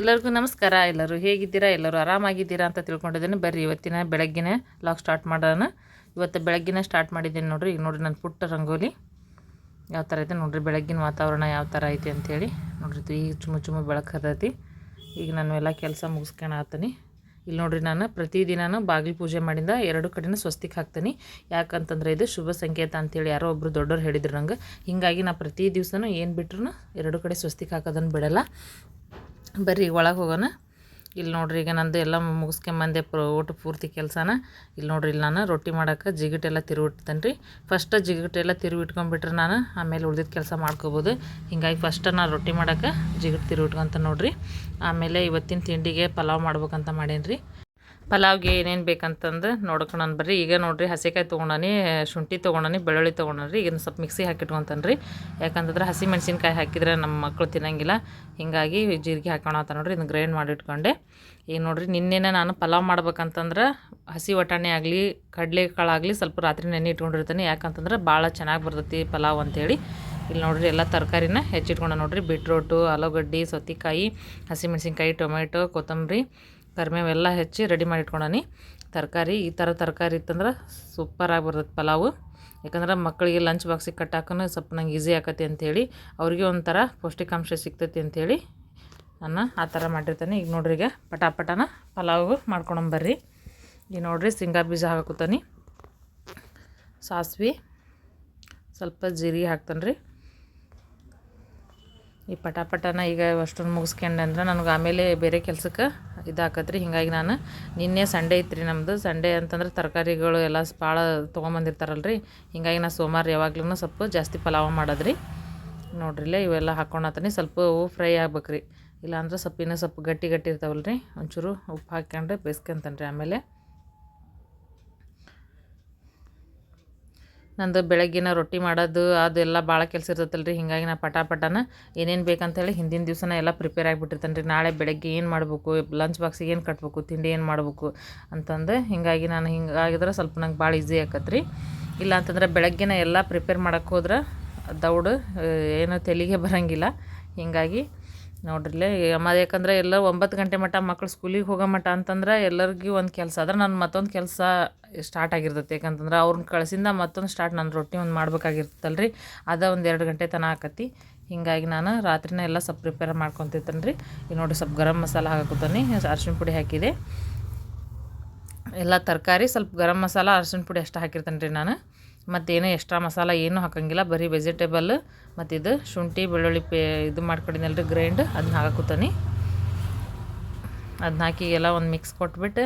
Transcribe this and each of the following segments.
ಎಲ್ಲರಿಗೂ ನಮಸ್ಕಾರ. ಎಲ್ಲರೂ ಹೇಗಿದ್ದೀರಾ? ಎಲ್ಲರೂ ಆರಾಮಾಗಿದ್ದೀರಾ ಅಂತ ತಿಳ್ಕೊಂಡಿದ್ದೇನೆ. ಬರ್ರಿ, ಇವತ್ತಿನ ಬೆಳಗ್ಗಿನ ಲಾಗ್ ಸ್ಟಾರ್ಟ್ ಮಾಡೋಣ. ಇವತ್ತು ಬೆಳಗ್ಗಿನ ಸ್ಟಾರ್ಟ್ ಮಾಡಿದ್ದೇನೆ ನೋಡ್ರಿ. ಈಗ ನೋಡಿರಿ ನನ್ನ ಪುಟ್ಟ ರಂಗೋಲಿ. ಯಾವ ಥರ ಐತೆ ನೋಡ್ರಿ? ಬೆಳಗ್ಗಿನ ವಾತಾವರಣ ಯಾವ ಥರ ಐತಿ ಅಂತೇಳಿ ನೋಡ್ರಿ. ಈಗ ಚುಮು ಚುಮು ಬೆಳಕು ಹತ್ತೈತಿ. ಈಗ ನಾನು ಎಲ್ಲ ಕೆಲಸ ಮುಗಿಸ್ಕೊಂಡು ಇಲ್ಲಿ ನೋಡ್ರಿ ನಾನು ಪ್ರತಿದಿನ ಬಾಗಿಲು ಪೂಜೆ ಮಾಡಿಂದ ಎರಡು ಕಡೆನೂ ಸ್ವಸ್ತಿಗೆ ಹಾಕ್ತೀನಿ. ಯಾಕಂತಂದ್ರೆ ಇದು ಶುಭ ಸಂಕೇತ ಅಂತೇಳಿ ಯಾರೋ ಒಬ್ಬರು ದೊಡ್ಡವ್ರು ಹೇಳಿದ್ರು ನಂಗೆ. ಹೀಗಾಗಿ ನಾ ಪ್ರತಿ ದಿವಸನೂ ಏನು ಬಿಟ್ರು ಎರಡು ಕಡೆ ಸ್ವಸ್ತಿಗೆ ಹಾಕೋದನ್ನು ಬಿಡಲ್ಲ. ಬರ್ರಿ ಒಳಗೆ ಹೋಗೋಣ. ಇಲ್ಲಿ ನೋಡ್ರಿ ಈಗ ನಂದು ಎಲ್ಲ ಮುಗಿಸ್ಕೊಂಬಂದೆ ಊಟ ಪೂರ್ತಿ ಕೆಲಸನ. ಇಲ್ಲಿ ನೋಡ್ರಿ, ಇಲ್ಲಿ ನಾನು ರೊಟ್ಟಿ ಮಾಡೋಕೆ ಜಿಗಿಟೆಲ್ಲ ತಿರುವಿಡ್ತೇನೆ ರೀ ಫಸ್ಟ್ ಜಿಗಿಟೆಲ್ಲ ತಿರುವಿ ಇಟ್ಕೊಂಡ್ಬಿಟ್ರೆ ನಾನು ಆಮೇಲೆ ಉಳ್ದಿದ್ದ ಕೆಲಸ ಮಾಡ್ಕೋಬೋದು. ಹಿಂಗಾಗಿ ಫಸ್ಟ್ ನಾನು ರೊಟ್ಟಿ ಮಾಡೋಕೆ ಜಿಗಿಟ್ ತಿರುವಿಟ್ಕೊಂತ ನೋಡ್ರಿ. ಆಮೇಲೆ ಇವತ್ತಿನ ತಿಂಡಿಗೆ ಪಲಾವ್ ಮಾಡ್ಬೇಕಂತ ಮಾಡೇನಿ ರೀ ಪಲಾವ್ಗೆ ಏನೇನು ಬೇಕಂತಂದು ನೋಡ್ಕೊಳನ್ ಬರ್ರಿ. ಈಗ ನೋಡ್ರಿ ಹಸಿಕಾಯಿ ತೊಗೊಂಡಾನಿ, ಶುಂಠಿ ತೊಗೊಂಡಾನಿ, ಬೆಳ್ಳುಳ್ಳಿ ತೊಗೊಂಡ್ರಿ ಈಗ ಸ್ವಲ್ಪ ಮಿಕ್ಸಿ ಹಾಕಿಟ್ಕೊಂತಾನೆ ರೀ ಯಾಕಂತಂದ್ರೆ ಹಸಿ ಮೆಣಸಿನ್ಕಾಯಿ ಹಾಕಿದ್ರೆ ನಮ್ಮ ಮಕ್ಕಳು ತಿನ್ನಂಗಿಲ್ಲ. ಹೀಗಾಗಿ ಜೀರಿಗೆ ಹಾಕೋಣತ್ತ ನೋಡ್ರಿ ಇದನ್ನು ಗ್ರೈಂಡ್ ಮಾಡಿಟ್ಕೊಂಡೆ. ಈಗ ನೋಡ್ರಿ, ನಿನ್ನೆನೇ ನಾನು ಪಲಾವ್ ಮಾಡ್ಬೇಕಂತಂದ್ರೆ ಹಸಿ ವಟಾಣಿ ಆಗಲಿ ಕಡಲೆ ಕಾಳಾಗಲಿ ಸ್ವಲ್ಪ ರಾತ್ರಿ ನೆನೆ ಇಟ್ಕೊಂಡಿರ್ತೀನಿ. ಯಾಕಂತಂದ್ರೆ ಭಾಳ ಚೆನ್ನಾಗಿ ಬರ್ತೈತಿ ಪಲಾವ್ ಅಂತೇಳಿ. ಇಲ್ಲಿ ನೋಡ್ರಿ ಎಲ್ಲ ತರಕಾರಿನ ಹೆಚ್ಚಿಟ್ಕೊಂಡೆ ನೋಡ್ರಿ. ಬೀಟ್ರೋಟು, ಆಲೂಗಡ್ಡೆ, ಸೌತೆಕಾಯಿ ಹಸಿಮೆಣ್ಸಿನ್ಕಾಯಿ ಟೊಮೆಟೊ, ಕೊತ್ತಂಬರಿ. ಕರಿಬೇವೆಲ್ಲ ಹೆಚ್ಚಿ ರೆಡಿ ಮಾಡಿ ಇಟ್ಕೊಂಡಾನಿ. ತರಕಾರಿ, ಈ ಥರ ತರಕಾರಿ ಇತ್ತಂದ್ರೆ ಸೂಪರಾಗಿ ಬರ್ತೈತೆ ಪಲಾವು. ಯಾಕಂದ್ರೆ ಮಕ್ಕಳಿಗೆ ಲಂಚ್ ಬಾಕ್ಸಿಗೆ ಕಟ್ಟಾಕನು ಸ್ವಲ್ಪ ನಂಗೆ ಈಸಿ ಆಕತಿ ಅಂಥೇಳಿ ಅವ್ರಿಗೆ ಒಂಥರ ಪೌಷ್ಟಿಕಾಂಶ ಸಿಗ್ತೈತಿ ಅಂಥೇಳಿ ನಾನು ಆ ಥರ ಮಾಡಿರ್ತೀನಿ. ಈಗ ನೋಡ್ರಿ ಈಗ ಪಟಾಪಟನ ಪಲಾವು ಮಾಡ್ಕೊಂಬರ್ರಿ ಈಗ ನೋಡ್ರಿ ಶೇಂಗಾ ಬೀಜ ಹಾಕುತ್ತಾನೆ ಸಾಸ್ವಿ, ಸ್ವಲ್ಪ ಜೀರಿಗೆ ಹಾಕ್ತಾನೆ ರೀ ಈ ಪಟಾಪಟನ ಈಗ ಅಷ್ಟೊಂದು ಮುಗಿಸ್ಕೊಂಡೆ ಅಂದ್ರೆ ನನಗೆ ಆಮೇಲೆ ಬೇರೆ ಕೆಲಸಕ್ಕೆ ಇದಾಕತ್ರಿ. ಹಿಂಗಾಗಿ ನಾನು ನಿನ್ನೆ ಸಂಡೇ ಇತ್ತು ನಮ್ಮದು ಸಂಡೇ ಅಂತಂದ್ರೆ ತರಕಾರಿಗಳು ಎಲ್ಲ ಭಾಳ ತೊಗೊಂಬಂದಿರ್ತಾರಲ್ಲ ರೀ ಹಿಂಗಾಗಿ ನಾನು ಸೋಮವಾರ ಯಾವಾಗ್ಲೂ ಸ್ವಲ್ಪ ಜಾಸ್ತಿ ಪಲಾವ ಮಾಡೋದ್ರಿ. ನೋಡ್ರಿಲ್ಲ ಇವೆಲ್ಲ ಹಾಕ್ಕೊಳತೀನಿ ಸ್ವಲ್ಪ ಹೂವು ಫ್ರೈ ಆಗ್ಬೇಕ್ರಿ. ಇಲ್ಲಾಂದ್ರೆ ಸ್ವಲ್ಪ ಇನ್ನೂ ಸ್ವಲ್ಪ ಗಟ್ಟಿ ಗಟ್ಟಿ ಇರ್ತಾವಲ್ಲ ರೀ ಒಂಚೂರು ಉಪ್ಪು ಹಾಕ್ಕೊಂಡ್ರೆ ಬೇಯಿಸ್ಕೊಂತಾನೆ ರೀ ಆಮೇಲೆ. ನಂದು ಬೆಳಗ್ಗಿನ ರೊಟ್ಟಿ ಮಾಡೋದು ಅದೆಲ್ಲ ಭಾಳ ಕೆಲಸ ಇರ್ತೈತಲ್ಲ ರೀ ಹಿಂಗಾಗಿ ನಾ ಪಟ ಪಟನ ಏನೇನು ಬೇಕಂತೇಳಿ ಹಿಂದಿನ ದಿವಸನ ಎಲ್ಲ ಪ್ರಿಪೇರ್ ಆಗಿಬಿಟ್ಟಿರ್ತಾನೆ ರೀ ನಾಳೆ ಬೆಳಗ್ಗೆ ಏನು ಮಾಡಬೇಕು ಲಂಚ್ ಬಾಕ್ಸಿಗೆ ಏನು ಕಟ್ಬೇಕು, ತಿಂಡಿ ಏನು ಮಾಡಬೇಕು ಅಂತಂದು ಹಿಂಗಾಗಿ ನಾನು ಹಿಂಗಾಗಿದ್ರೆ ಸ್ವಲ್ಪ ನಂಗೆ ಭಾಳ ಈಸಿ ಆಕತ್ರಿ. ಇಲ್ಲ ಅಂತಂದ್ರೆ ಬೆಳಗ್ಗೆನ ಎಲ್ಲ ಪ್ರಿಪೇರ್ ಮಾಡೋಕ್ಕೆ ಹೋದ್ರೆ ದೌಡು ಏನು ತೆಲಿಗೆ ಬರೋಂಗಿಲ್ಲ. ಹಿಂಗಾಗಿ ನೋಡ್ರಿಲ್ಲೇ ಮತ್ತು ಯಾಕಂದ್ರೆ ಎಲ್ಲ ಒಂಬತ್ತು ಗಂಟೆ ಮಟ್ಟ ಮಕ್ಳು ಸ್ಕೂಲಿಗೆ ಹೋಗೋ ಮಟ್ಟ ಅಂತಂದ್ರೆ ಎಲ್ಲರಿಗೂ ಒಂದು ಕೆಲಸ. ಆದ್ರೆ ನಾನು ಮತ್ತೊಂದು ಕೆಲಸ ಸ್ಟಾರ್ಟ್ ಆಗಿರ್ತೈತೆ. ಯಾಕಂತಂದ್ರೆ ಅವ್ರನ್ನ ಕಳ್ಸಿಂದ ಮತ್ತೊಂದು ಸ್ಟಾರ್ಟ್ ನಾನು ರೊಟ್ಟಿ ಒಂದು ಮಾಡ್ಬೇಕಾಗಿರ್ತಲ್ಲ ರೀ ಅದ ಒಂದು ಎರಡು ಗಂಟೆ ತನಕ ಆಕತಿ. ಹಿಂಗಾಗಿ ನಾನು ರಾತ್ರಿನ ಎಲ್ಲ ಸ್ವಲ್ಪ ಪ್ರಿಪೇರ್ ಮಾಡ್ಕೊತಿರ್ತೇನೆ ರೀ ಈಗ ನೋಡಿ ಸ್ವಲ್ಪ ಗರಂ ಮಸಾಲ ಹಾಕುತ್ತಾನೆ, ಅರ್ಶಿಣ ಪುಡಿ ಹಾಕಿದೆ. ಎಲ್ಲ ತರಕಾರಿ ಸ್ವಲ್ಪ ಗರಂ ಮಸಾಲ, ಅರ್ಶಿಣ ಪುಡಿ ಅಷ್ಟು ಹಾಕಿರ್ತೇನೆ ರೀ ನಾನು. ಮತ್ತೇನು ಎಕ್ಸ್ಟ್ರಾ ಮಸಾಲ ಏನೂ ಹಾಕಂಗಿಲ್ಲ, ಬರೀ ವೆಜಿಟೇಬಲ್ ಮತ್ತು ಇದು ಶುಂಠಿ, ಬೆಳ್ಳುಳ್ಳಿ ಪೇ, ಇದು ಮಾಡ್ಕೊಂಡಿದ್ದೆಲ್ರಿ ಗ್ರೈಂಡ್ ಅದನ್ನ ಹಾಕೋತಾನೆ ಅದನ್ನ ಹಾಕಿ ಎಲ್ಲ ಒಂದು ಮಿಕ್ಸ್ ಕೊಟ್ಬಿಟ್ಟು,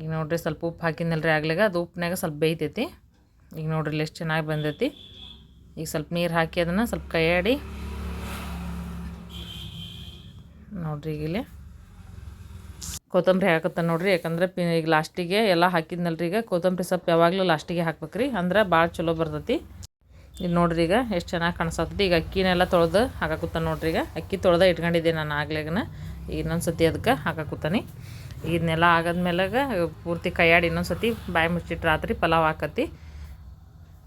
ಈಗ ನೋಡಿರಿ ಸ್ವಲ್ಪ ಉಪ್ಪು ಹಾಕಿದ್ನಲ್ರಿ ಆಗ್ಲಾಗ, ಅದು ಉಪ್ಪಿನಾಗ ಸ್ವಲ್ಪ ಬೇಯ್ತೈತಿ. ಈಗ ನೋಡ್ರಿ ಎಷ್ಟು ಚೆನ್ನಾಗಿ ಬಂದೈತಿ. ಈಗ ಸ್ವಲ್ಪ ನೀರು ಹಾಕಿ ಅದನ್ನು ಸ್ವಲ್ಪ ಕೈಯಾಡಿ, ನೋಡ್ರಿ ಈಗ ಇಲ್ಲಿ. ಕೊತ್ತಂಬರಿ ಹಾಕತ್ತಾನೆ ನೋಡಿರಿ, ಯಾಕಂದ್ರೆ ಪಿ, ಈಗ ಲಾಸ್ಟಿಗೆ ಎಲ್ಲ ಹಾಕಿದ್ನಲ್ರಿ, ಈಗ ಕೊತ್ತಂಬರಿ ಸೊಪ್ಪು ಯಾವಾಗಲೂ ಲಾಸ್ಟಿಗೆ ಹಾಕ್ಬೇಕ್ರಿ, ಅಂದ್ರೆ ಭಾಳ ಚಲೋ ಬರ್ತೈತಿ. ಇದು ನೋಡ್ರಿ ಈಗ ಎಷ್ಟು ಚೆನ್ನಾಗಿ ಕಾಣಿಸ್ತೈತಿ ಈಗ ಅಕ್ಕಿನೆಲ್ಲ ತೊಳೆದು ಹಾಕಾಕುತ್ತ ನೋಡ್ರಿ ಈಗ, ಅಕ್ಕಿ ತೊಳೆದ ಇಟ್ಕೊಂಡಿದ್ದೆ ನಾನು ಆಗ್ಲೇಗನ, ಈಗ ಇನ್ನೊಂದು ಸತಿ ಅದಕ್ಕೆ ಹಾಕಾಕುತ್ತಾನೆ ಇದನ್ನೆಲ್ಲ ಆಗದ್ಮೇಲೆ ಪೂರ್ತಿ ಕೈಯಾಡಿ ಇನ್ನೊಂದು ಸತಿ ಬಾಯಿ ಮುಚ್ಚಿಟ್ಟು ರಾತ್ರಿ ಪಲಾವ್ ಹಾಕತಿ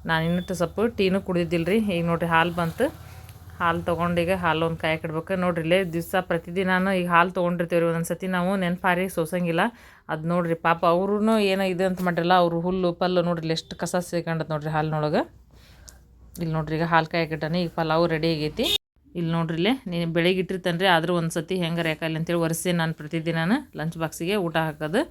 ನಾನು ಇನ್ನಿಟ್ಟು ಸೊಪ್ಪು ಟೀನು ಕುಡಿದಿಲ್ಲ ರೀ ಈಗ ನೋಡ್ರಿ ಹಾಲು ಬಂತು. ಹಾಲು ತೊಗೊಂಡೀಗ ಹಾಲು ಒಂದು ಕಾಯಕ್ಕೆ ಇಡ್ಬೇಕು. ನೋಡ್ರಿ ಇಲ್ಲೇ ದಿವಸ ಪ್ರತಿದಿನ ಈಗ ಹಾಲು ತೊಗೊಂಡಿರ್ತೀವಿ ರೀ ಒಂದೊಂದು ಸತಿ ನಾವು ನೆನಪಾರಿ ಸೋಸಂಗಿಲ್ಲ. ಅದು ನೋಡ್ರಿ ಪಾಪ ಅವ್ರೂ ಏನೋ ಇದೆ ಅಂತ ಮಾಡಿರಲ್ಲ, ಅವರು ಹುಲ್ಲು, ಪಲ್ಲು ನೋಡ್ರಿ ಎಷ್ಟು ಕಸ ಸೇಕೊಂಡತ್ ನೋಡ್ರಿ ಹಾಲಿನೊಳಗೆ. ಇಲ್ಲಿ ನೋಡ್ರಿ ಈಗ ಹಾಲು ಕಾಯಕ್ಕೆ ಇಟ್ಟಾನೆ, ಈಗ ಪಲಾವು ರೆಡಿ ಆಗೈತಿ. ಇಲ್ಲಿ ನೋಡ್ರಿ ಇಲ್ಲೇ ನೀನು ಬೆಳಿಗ್ಗೆ ಇಟ್ಟಿರ್ತಾನೆ ರೀ ಆದರೂ ಒಂದು ಸತಿ ಹೆಂಗಾರ ಯಾಕಲ್ಲ ಅಂತೇಳಿ ಒರೆಸಿ ನಾನು ಪ್ರತಿದಿನ ಲಂಚ್ ಬಾಕ್ಸಿಗೆ ಊಟ ಹಾಕೋದು.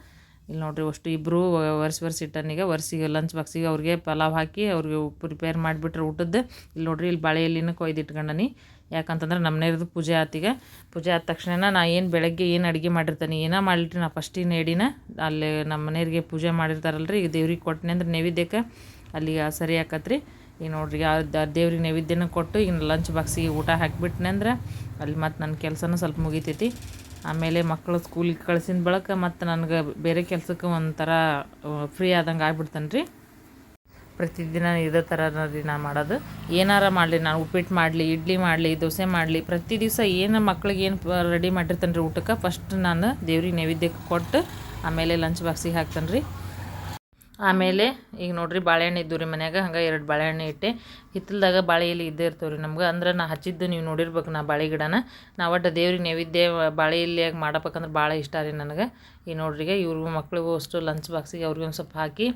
ಇಲ್ಲಿ ನೋಡ್ರಿ ಅಷ್ಟು ಇಬ್ಬರು ಒರೆಸಿ ಒರೆಸಿ ಇಟ್ಟನಿಗೆ ಒರೆಸಿಗೆ ಲಂಚ್ ಬಾಕ್ಸಿಗೆ ಅವ್ರಿಗೆ ಪಲಾವ್ ಹಾಕಿ ಅವ್ರಿಗೆ ಪ್ರಿಪೇರ್ ಮಾಡಿಬಿಟ್ರೆ ಊಟದ್ದು. ಇಲ್ಲಿ ನೋಡ್ರಿ ಇಲ್ಲಿ ಬಾಳೆ ಕೊಯ್ದಿಟ್ಕೊಂಡನಿ. ಯಾಕಂತಂದ್ರೆ ನಮ್ಮ ಮನೆಯವ್ರದ್ದು ಪೂಜೆ ಆತೀಗ ಪೂಜೆ ಆದ ತಕ್ಷಣ ನಾ ಏನು ಬೆಳಗ್ಗೆ ಏನು ಅಡುಗೆ ಮಾಡಿರ್ತಾನೆ, ಏನೋ ಮಾಡಿಟ್ರಿ ನಾ ಫಸ್ಟಿಗೆ ನೇಡಿನ ಅಲ್ಲಿ ನಮ್ಮ ಮನೆಯವ್ರಿಗೆ ಪೂಜೆ ಮಾಡಿರ್ತಾರಲ್ರಿ, ಈಗ ದೇವ್ರಿಗೆ ಕೊಟ್ಟನೆ ಅಂದ್ರೆ ನೈವೇದ್ಯಕ್ಕೆ ಅಲ್ಲಿಗೆ ಸರಿ ಆಕತ್ರಿ. ಈಗ ನೋಡ್ರಿ ದೇವ್ರಿಗೆ ನೈವೇದ್ಯನ ಕೊಟ್ಟು ಈಗ ಲಂಚ್ ಬಾಕ್ಸಿಗೆ ಊಟ ಹಾಕಿಬಿಟ್ನೆ ಅಂದ್ರೆ ಅಲ್ಲಿ ಮತ್ತು ನನ್ನ ಕೆಲಸನೂ ಸ್ವಲ್ಪ ಮುಗಿತೈತಿ. ಆಮೇಲೆ ಮಕ್ಕಳು ಸ್ಕೂಲಿಗೆ ಕಳ್ಸಿದ ಬಳಕ ಮತ್ತು ನನಗೆ ಬೇರೆ ಕೆಲಸಕ್ಕೆ ಒಂಥರ ಫ್ರೀ ಆದಂಗೆ ಆಗ್ಬಿಡ್ತಾನೆ ರೀ ಪ್ರತಿದಿನ ಇದೇ ಥರ ರೀ ನಾನು ಮಾಡೋದು. ಏನಾರ ಮಾಡಲಿ, ನಾನು ಉಪ್ಪಿಟ್ಟು ಮಾಡಲಿ, ಇಡ್ಲಿ ಮಾಡಲಿ, ದೋಸೆ ಮಾಡಲಿ, ಪ್ರತಿ ದಿವಸ ಏನು ಮಕ್ಳಿಗೆ ಏನು ರೆಡಿ ಮಾಡಿರ್ತಾನೆ ರೀ ಊಟಕ್ಕೆ ಫಸ್ಟ್ ನಾನು ದೇವ್ರಿಗೆ ನೈವೇದ್ಯಕ್ಕೆ ಕೊಟ್ಟು ಆಮೇಲೆ ಲಂಚ್ ಬಾಕ್ಸಿಗೆ ಹಾಕ್ತಾನೆ ರೀ ಆಮೇಲೆ ಈಗ ನೋಡ್ರಿ ಬಾಳೆಹಣ್ಣು ಇದ್ದು ರೀ ಮನ್ಯಾಗ, ಹಂಗೆ ಎರಡು ಬಾಳೆಹಣ್ಣು ಇಟ್ಟೆ. ಹಿತ್ತಲ್ದಾಗ ಬಾಳೆ ಎಲೆ ಇದ್ದೇ ಇರ್ತಾವೆ ರೀ ನಮ್ಗೆ. ಅಂದ್ರೆ ನಾ ಹಚ್ಚಿದ್ದು ನೀವು ನೋಡಿರ್ಬೇಕು ನಾ ಬಾಳೆ ಗಿಡನ. ನಾ ಒಟ್ಟು ದೇವ್ರಿಗೆ ನೈವೇದ್ಯ ಬಾಳೆ ಎಲೆಯಾಗಿ ಮಾಡಬೇಕಂದ್ರೆ ಭಾಳ ಇಷ್ಟ ರೀ ನನಗೆ. ಈಗ ನೋಡ್ರಿ ಈಗ ಇವ್ರಿಗೂ ಮಕ್ಳಿಗೂ ಅಷ್ಟು ಲಂಚ್ ಬಾಕ್ಸಿಗೆ ಅವ್ರಿಗೆ ಒಂದು ಸ್ವಲ್ಪ ಹಾಕಿ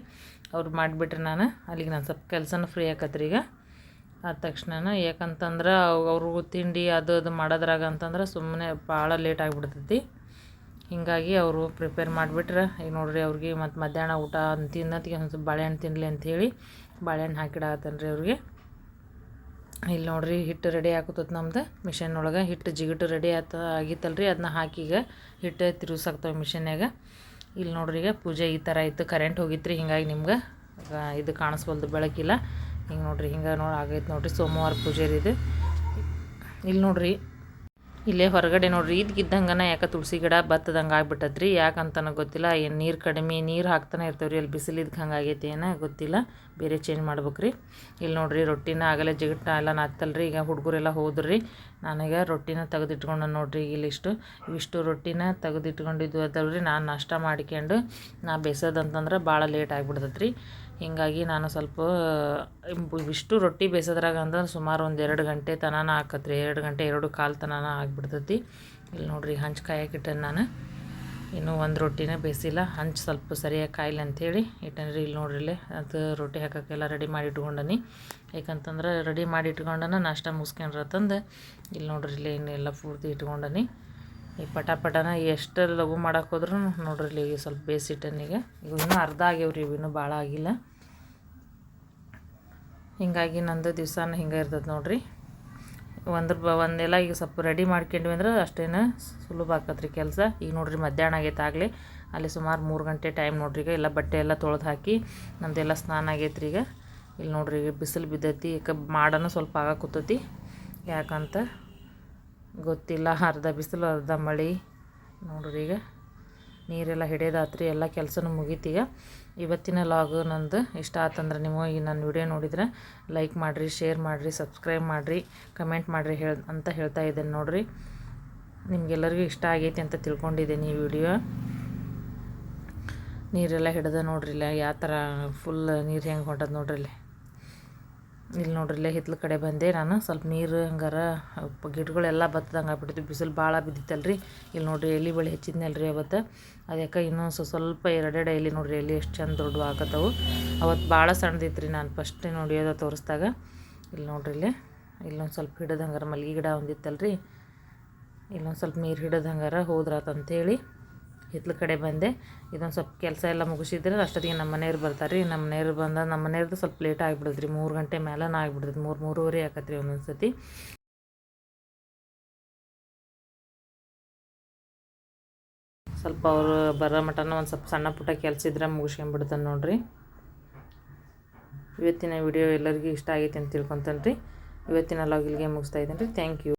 ಅವ್ರು ಮಾಡಿಬಿಟ್ರೆ ನಾನು ಅಲ್ಲಿಗೆ ನಾನು ಸ್ವಲ್ಪ ಕೆಲಸನೂ ಫ್ರೀ ಆಕತ್ರಿ ಈಗ. ಆದ ತಕ್ಷಣ ಯಾಕಂತಂದ್ರೆ ಅವ್ರಿಗೂ ತಿಂಡಿ ಅದು ಅದು ಮಾಡೋದ್ರಾಗ ಅಂತಂದ್ರೆ ಸುಮ್ಮನೆ ಭಾಳ ಲೇಟ್ ಆಗಿಬಿಡ್ತೈತಿ. ಹೀಗಾಗಿ ಅವರು ಪ್ರಿಪೇರ್ ಮಾಡಿಬಿಟ್ರೆ. ಈಗ ನೋಡ್ರಿ ಅವ್ರಿಗೆ ಮತ್ತು ಮಧ್ಯಾಹ್ನ ಊಟ ತಿನ್ನತ್ತಿಗೆ ಒಂದು ಸ್ವಲ್ಪ ಬಾಳೆಹಣ್ಣು ತಿನ್ನಲಿ ಅಂಥೇಳಿ ಬಾಳೆಹಣ್ಣು ಹಾಕಿಡತ್ತನ್ರಿ ರೀ ಅವ್ರಿಗೆ. ಇಲ್ಲಿ ನೋಡಿರಿ ಹಿಟ್ಟು ರೆಡಿ ಹಾಕುತ್ತ ನಮ್ದು ಮಿಷನ್ ಒಳಗೆ. ಹಿಟ್ಟು ಜಿಗಿಟು ರೆಡಿ ಆತ ಆಗಿತ್ತಲ್ಲ ರೀ ಅದನ್ನ ಹಾಕಿ ಈಗ ಹಿಟ್ಟು ತಿರುಗಿಸಾಕ್ತವೆ ಮಿಷನ್ಯಾಗ ಇಲ್ಲಿ ನೋಡ್ರಿ ಈಗ ಪೂಜೆ ಈ ಥರ ಇತ್ತು ಕರೆಂಟ್ ಹೋಗಿತ್ತು ರೀ ಹಿಂಗಾಗಿ ನಿಮ್ಗೆ ಇದು ಕಾಣಿಸ್ಬಲ್ದು ಬೆಳಕಿಲ್ಲ. ಹಿಂಗೆ ನೋಡ್ರಿ ಹಿಂಗೆ ನೋಡಿ ಆಗೈತೆ ನೋಡ್ರಿ ಸೋಮವಾರ ಪೂಜೆ ರೀ ಇದು. ಇಲ್ಲಿ ನೋಡ್ರಿ ಇಲ್ಲೇ ಹೊರಗಡೆ ನೋಡ್ರಿ ಇದ್ಗಿದ್ದಂಗನ ಯಾಕೆ ತುಳಸಿ ಗಿಡ ಬತ್ತದಂಗೆ ಆಗ್ಬಿಟ್ಟದ್ರಿ ಯಾಕಂತನ ಗೊತ್ತಿಲ್ಲ ಏನು ನೀರು ಕಡಿಮೆ, ನೀರು ಹಾಕ್ತಾನೆ ಇರ್ತೇವ್ರಿ, ಅಲ್ಲಿ ಬಿಸಿಲಿದ್ಕೆ ಹಂಗೆ ಆಗೈತೆ ಏನೋ ಗೊತ್ತಿಲ್ಲ. ಬೇರೆ ಚೇಂಜ್ ಮಾಡ್ಬೇಕ್ರಿ. ಇಲ್ಲಿ ನೋಡ್ರಿ ರೊಟ್ಟಿನ ಆಗಲೇ ಜಿಗಟ್ಟ ಎಲ್ಲ ನಾತ್ತಲ್ರಿ ಈಗ ಹುಡುಗರೆಲ್ಲ ಹೋದ್ರಿ. ನನಗೆ ರೊಟ್ಟಿನ ತೆಗೆದಿಟ್ಕೊಂಡು ನೋಡ್ರಿ ಇಲ್ಲಿಷ್ಟು ಇವಿಷ್ಟು ರೊಟ್ಟಿನ ತೆಗೆದಿಟ್ಕೊಂಡಿದ್ದು ಅದಲ್ರಿ ನಾನು ನಾಷ್ಟ ಮಾಡ್ಕೊಂಡು ನಾ ಬೇಸೋದಂತಂದ್ರೆ ಭಾಳ ಲೇಟ್ ಆಗಿಬಿಡ್ತೈತ್ರಿ. ಹೀಗಾಗಿ ನಾನು ಸ್ವಲ್ಪ ಇಷ್ಟು ರೊಟ್ಟಿ ಬೇಯಿಸೋದ್ರಾಗ ಅಂದ್ರೆ ಸುಮಾರು ಒಂದು ಎರಡು ಗಂಟೆ ತನಾನ ಆಕತ್ರಿ. ಎರಡು ಗಂಟೆ ಎರಡು ಕಾಲು ತನಾನ ಆಗಿಬಿಡ್ತೈತಿ. ಇಲ್ಲಿ ನೋಡ್ರಿ ಹಂಚು ಕಾಯಕ್ಕಿಟ್ಟೆ ನಾನು. ಇನ್ನೂ ಒಂದು ರೊಟ್ಟಿನೇ ಬೇಯಿಸಿಲ್ಲ ಹಂಚು ಸ್ವಲ್ಪ ಸರಿಯಾಗಿ ಕಾಯಿಲ್ಲ ಅಂಥೇಳಿ ಇಟ್ಟನ್ರಿ. ಇಲ್ಲಿ ನೋಡ್ರಿ ಇಲ್ಲೇ ಅದು ರೊಟ್ಟಿ ಹಾಕೋಕ್ಕೆಲ್ಲ ರೆಡಿ ಮಾಡಿ ಇಟ್ಕೊಂಡನಿ. ಯಾಕಂತಂದ್ರೆ ರೆಡಿ ಮಾಡಿ ಇಟ್ಕೊಂಡನ ನಾಷ್ಟ ಮುಗಿಸ್ಕೊಂಡ್ರತಂದು ಇಲ್ಲಿ ನೋಡ್ರಿ ಇಲ್ಲಿ ಇನ್ನೆಲ್ಲ ಪೂರ್ತಿ ಇಟ್ಕೊಂಡನಿ. ಈ ಪಟ ಪಟನ ಎಷ್ಟು ಲಘು ಮಾಡಕ್ಕೆ ಹೋದ್ರೂ ನೋಡ್ರಿ ಇಲ್ಲಿ ಸ್ವಲ್ಪ ಬೇಸಿಟ್ಟನಿಗೆ ಈಗ. ಇನ್ನೂ ಅರ್ಧ ಆಗ್ಯಾವ್ರಿ ಇವು ಭಾಳ ಆಗಿಲ್ಲ. ಹೀಗಾಗಿ ನಂದು ದಿವಸನ ಹಿಂಗೆ ಇರ್ತದೆ ನೋಡ್ರಿ. ಒಂದ್ರ ಬ, ಒಂದೆಲ್ಲ ಈಗ ಸ್ವಲ್ಪ ರೆಡಿ ಮಾಡ್ಕೊಂಡ್ವಿ ಅಂದ್ರೆ ಅಷ್ಟೇನು ಸುಲಭ ಆಕತ್ರಿ ಕೆಲಸ. ಈಗ ನೋಡ್ರಿ ಮಧ್ಯಾಹ್ನ ಆಗೈತೆ ಆಗಲಿ. ಅಲ್ಲಿ ಸುಮಾರು ಮೂರು ಗಂಟೆ ಟೈಮ್ ನೋಡ್ರಿ ಈಗ. ಎಲ್ಲ ಬಟ್ಟೆ ಎಲ್ಲ ತೊಳೆದು ಹಾಕಿ ನಮ್ಮದೆಲ್ಲ ಸ್ನಾನ ಆಗೈತ್ರಿ ಈಗ. ಇಲ್ಲಿ ನೋಡ್ರಿ ಈಗ ಬಿಸಿಲು ಬಿದ್ದೈತಿ, ಈಗ ಮಾಡೋನು ಸ್ವಲ್ಪ ಆಗ ಕೂತೈತಿ ಯಾಕಂತ ಗೊತ್ತಿಲ್ಲ, ಅರ್ಧ ಬಿಸಿಲು, ಅರ್ಧ ಮಳೆ. ನೋಡ್ರಿ ಈಗ. ನೀರೆಲ್ಲ ಹಿಡಿಯೋದಾತ್ರಿ ಎಲ್ಲ ಕೆಲಸನೂ ಮುಗೀತೀಗ ಇವತ್ತಿನ ಲಾಗು ನಂದು ಇಷ್ಟ ಆತಂದ್ರೆ ನೀವು ಈ ನನ್ನ ವಿಡಿಯೋ ನೋಡಿದ್ರೆ ಲೈಕ್ ಮಾಡಿರಿ, ಶೇರ್ ಮಾಡಿರಿ, ಸಬ್ಸ್ಕ್ರೈಬ್ ಮಾಡಿರಿ, ಕಮೆಂಟ್ ಮಾಡಿರಿ ಹೇಳಿ ಅಂತ ಹೇಳ್ತಾ ಇದ್ದೇನೆ ನೋಡಿರಿ. ನಿಮಗೆಲ್ಲರಿಗೂ ಇಷ್ಟ ಆಗೈತಿ ಅಂತ ತಿಳ್ಕೊಂಡಿದ್ದೀನಿ ಈ ವಿಡಿಯೋ. ನೀರೆಲ್ಲ ಹಿಡ್ದು ನೋಡ್ರಿ ಇಲ್ಲ ಯಾವ ಥರ ಫುಲ್ ನೀರು ಹೆಂಗೆ ಹೊಂಟದ ನೋಡ್ರಿ ಇಲ್ಲಿ ನೋಡ್ರಿ ಇಲ್ಲೇ ಹಿತ್ಲ ಕಡೆ ಬಂದೆ ನಾನು. ಸ್ವಲ್ಪ ನೀರು ಹಂಗಾರ ಗಿಡಗಳೆಲ್ಲ ಬತ್ತದಂಗೆ ಆಗ್ಬಿಟ್ಟಿದ್ವಿ ಬಿಸಿಲು ಭಾಳ ಬಿದ್ದಿತ್ತಲ್ರಿ. ಇಲ್ಲಿ ನೋಡ್ರಿ ಎಲೆ ಬಳಿ ಹೆಚ್ಚಿದ್ನಲ್ರಿ ಅವತ್ತು. ಅದಕ್ಕೆ ಇನ್ನೂ ಸ್ವಲ್ಪ ಎರಡೆರಡು ಎಲೆ ನೋಡ್ರಿ, ಎಲೆ ಎಷ್ಟು ಚಂದ ದೊಡ್ಡ ಆಗತ್ತವು. ಅವತ್ತು ಭಾಳ ಸಣ್ಣದಿತ್ತು ರೀ ನಾನು ಫಸ್ಟ್ ನೋಡಿಯೋದ ತೋರಿಸ್ದಾಗ. ಇಲ್ಲಿ ನೋಡ್ರಿ ಇಲ್ಲಿ, ಇಲ್ಲೊಂದು ಸ್ವಲ್ಪ ಹಿಡಿದು ಹಂಗಾರ ಮಲ್ಲಿಗೆ ಗಿಡ ಒಂದಿತ್ತಲ್ರಿ. ಇಲ್ಲೊಂದು ಸ್ವಲ್ಪ ನೀರು ಹಿಡಿದು ಹಂಗಾರ ಹಿತ್ಲ ಕಡೆ ಬಂದೆ. ಇದೊಂದು ಸ್ವಲ್ಪ ಕೆಲಸ ಎಲ್ಲ ಮುಗಿಸಿದ್ರೆ ಅಷ್ಟೊತ್ತಿಗೆ ನಮ್ಮ ಮನೆಯವ್ರು ಬರ್ತಾರೆ ರೀ ನಮ್ಮ ಮನೆಯವ್ರು ಬಂದ ನಮ್ಮ ಮನೆಯವ್ರದ್ದು ಸ್ವಲ್ಪ ಲೇಟ್ ಆಗಿಬಿಡ್ತೈತೆ ರೀ ಮೂರು ಗಂಟೆ ಮೇಲೆ ಆಗಿಬಿಡ್ತದೆ ಮೂರು, ಮೂರುವರೆ ಆಕತ್ರಿ ಒಂದೊಂದು ಸತಿ ಸ್ವಲ್ಪ ಅವರು ಬರೋ ಮಟನ ಒಂದು ಸ್ವಲ್ಪ ಸಣ್ಣ ಪುಟ್ಟ ಕೆಲಸ ಇದ್ರೆ ಮುಗಿಸ್ಕೊಂಬಿಡ್ತಾನೆ ನೋಡಿರಿ. ಇವತ್ತಿನ ವಿಡಿಯೋ ಎಲ್ಲರಿಗೂ ಇಷ್ಟ ಆಗೈತೆ ಅಂತ ತಿಳ್ಕೊತಾನೆ ರೀ ಇವತ್ತಿನ ಲಾಗಿಲ್ಗೆ ಮುಗಿಸ್ತಾ ಇದ್ದೀನಿ ರೀ ಥ್ಯಾಂಕ್ ಯು